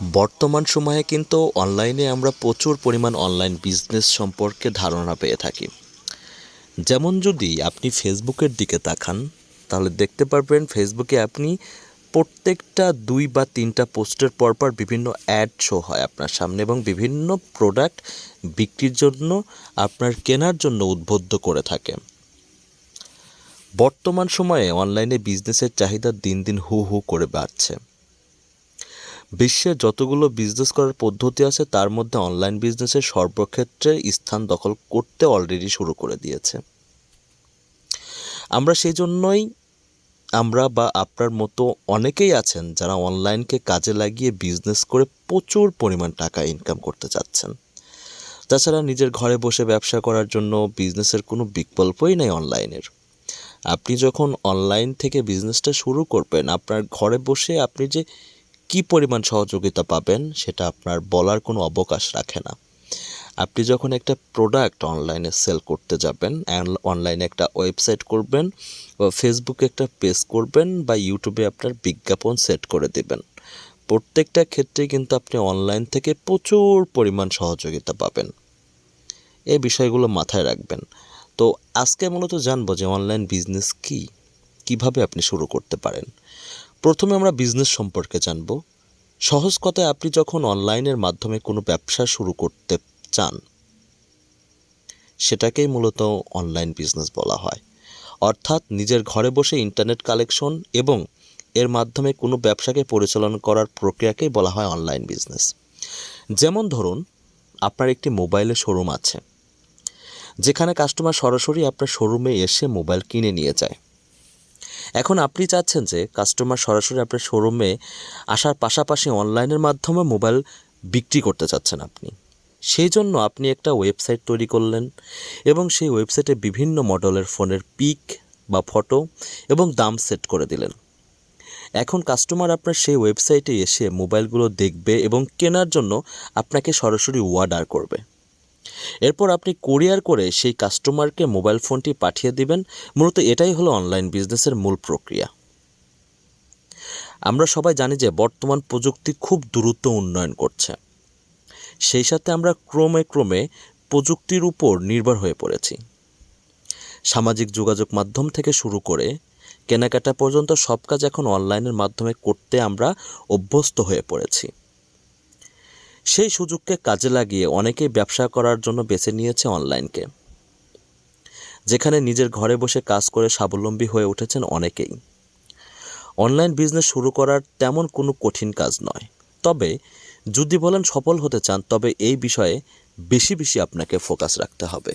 বর্তমান সময়ে কিন্তু অনলাইনে আমরা প্রচুর পরিমাণ অনলাইন বিজনেস সম্পর্কে ধারণা পেয়ে থাকি। যেমন যদি আপনি ফেসবুকের দিকে তাকান, তাহলে দেখতে পারবেন ফেসবুকে আপনি প্রত্যেকটা দুই বা তিনটা পোস্টের পরপর বিভিন্ন অ্যাড শো হয় আপনার সামনে এবং বিভিন্ন প্রোডাক্ট বিক্রির জন্য আপনার কেনার জন্য উদ্বুদ্ধ করে থাকে। বর্তমান সময়ে অনলাইনে বিজনেসের চাহিদা দিন দিন হু হু করে বাড়ছে। বিশ্বে যতগুলো বিজনেস করার পদ্ধতি আছে, তার মধ্যে অনলাইন বিজনেসের সর্বক্ষেত্রে স্থান দখল করতে অলরেডি শুরু করে দিয়েছে। আমরা সেই জন্যই আমরা বা আপনার মতো অনেকেই আছেন যারা অনলাইনকে কাজে লাগিয়ে বিজনেস করে প্রচুর পরিমাণ টাকা ইনকাম করতে চাচ্ছেন। তাছাড়া নিজের ঘরে বসে ব্যবসা করার জন্য বিজনেসের কোনো বিকল্পই নেই অনলাইনের আপনি যখন অনলাইন থেকে বিজনেসটা শুরু করবেন, আপনার ঘরে বসে আপনি যে কি পরিমাণ সহযোগিতা পাবেন সেটা আপনার বলার কোনো অবকাশ রাখে না। আপনি যখন একটা প্রোডাক্ট অনলাইনে সেল করতে যাবেন অনলাইনে একটা ওয়েবসাইট করবেন ফেসবুকে একটা পেজ করবেন, বা ইউটিউবে আপনার বিজ্ঞাপন সেট করে দেবেন, প্রত্যেকটা ক্ষেত্রে কিন্তু আপনি অনলাইন থেকে প্রচুর পরিমাণ সহযোগিতা পাবেন। এই বিষয়গুলো মাথায় রাখবেন। তো আজকে মূলত জানব যে অনলাইন বিজনেস কি, কীভাবে আপনি শুরু করতে পারেন। প্রথমে আমরা বিজনেস সম্পর্কে জানব। সহজ কথায় আপনি যখন অনলাইনের মাধ্যমে কোনো ব্যবসা শুরু করতে চান, সেটাকেই মূলত অনলাইন বিজনেস বলা হয়। অর্থাৎ নিজের ঘরে বসে ইন্টারনেট কালেকশন এবং এর মাধ্যমে কোনো ব্যবসাকে পরিচালনা করার প্রক্রিয়াকেই বলা হয় অনলাইন বিজনেস যেমন ধরুন, আপনার একটি মোবাইলের শোরুম আছে। যেখানে কাস্টমার সরাসরি আপনার শোরুমে এসে মোবাইল কিনে নিয়ে যায়। এখন আপনি চাচ্ছেন যে কাস্টমার সরাসরি আপনার শোরুমে আসার পাশাপাশি অনলাইনের মাধ্যমে মোবাইল বিক্রি করতে চাচ্ছেন আপনি। সেই জন্য আপনি একটা ওয়েবসাইট তৈরি করলেন এবং সেই ওয়েবসাইটে বিভিন্ন মডেলের ফোনের পিক বা ফটো এবং দাম সেট করে দিলেন। এখন কাস্টমার আপনার সেই ওয়েবসাইটে এসে মোবাইলগুলো দেখবে এবং কেনার জন্য আপনাকে সরাসরি অর্ডার করবে। এরপর আপনি কোরিয়ার করে সেই কাস্টমারকে মোবাইল ফোনটি পাঠিয়ে দিবেন। মূলত এটাই হলো অনলাইন বিজনেসের মূল প্রক্রিয়া। আমরা সবাই জানি যে বর্তমান প্রযুক্তি খুব দ্রুত উন্নয়ন করছে। সেই সাথে আমরা ক্রমে ক্রমে প্রযুক্তির উপর নির্ভর হয়ে পড়েছি। সামাজিক যোগাযোগ মাধ্যম থেকে শুরু করে কেনাকাটা পর্যন্ত সব কাজ এখন অনলাইনের মাধ্যমে করতে আমরা অভ্যস্ত হয়ে পড়েছি। সেই সুযোগকে কাজে লাগিয়ে অনেকেই ব্যবসা করার জন্য বেছে নিয়েছে অনলাইনকে, যেখানে নিজের ঘরে বসে কাজ করে স্বাবলম্বী হয়ে উঠেছেন অনেকেই। অনলাইন বিজনেস শুরু করার তেমন কোনো কঠিন কাজ নয়। তবে যদি বলেন সফল হতে চান, তবে এই বিষয়ে বেশি বেশি আপনাকে ফোকাস রাখতে হবে।